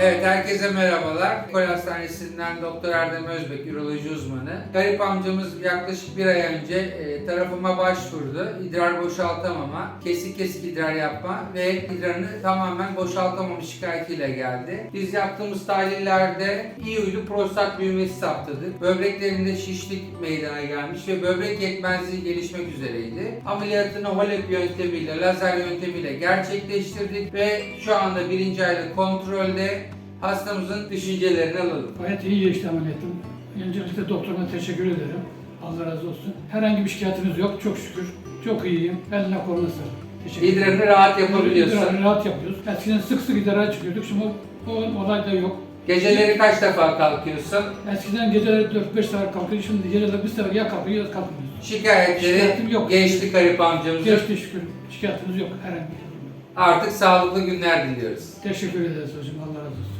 Evet, herkese merhabalar. Ekol Hastanesi'nden Doktor Erdem Özbek, üroloji uzmanı. Garip amcamız yaklaşık bir ay önce e, tarafıma başvurdu. İdrar boşaltamama, kesik kesik idrar yapma ve idrarını tamamen boşaltamamış şikayetiyle geldi. Biz yaptığımız tahlillerde iyi huylu prostat büyümesi saptadık. Böbreklerinde şişlik meydana gelmiş ve böbrek yetmezliği gelişmek üzereydi. Ameliyatını HOLEP yöntemiyle, lazer yöntemiyle gerçekleştirdik ve şu anda birinci ayda kontrolde hastamızın düşüncelerini alalım. Gayet iyi geçti ameliyatım. Öncelikle doktoruma teşekkür ederim. Allah razı olsun. Herhangi bir şikayetiniz yok. Çok şükür. Çok iyiyim. Eline koluna sağlık. Teşekkür ederim. İdrarını rahat yapabiliyorsun. İdrarını rahat yapıyoruz. Eskiden sık sık idrara çıkıyorduk. Şimdi o olay da yok. Geceleri kaç defa kalkıyorsun? Eskiden geceleri 4-5 saat kalkıyor. Şimdi geceleri bir sefer ya kalkıyor ya kalkmıyoruz. Şikayetleri Şikayetim yok. geçti garip amcamızın. Geçti şükür. Şikayetiniz yok. Herhangi bir. Artık sağlıklı günler diliyoruz. Teşekkür ederiz hocam. Allah razı olsun.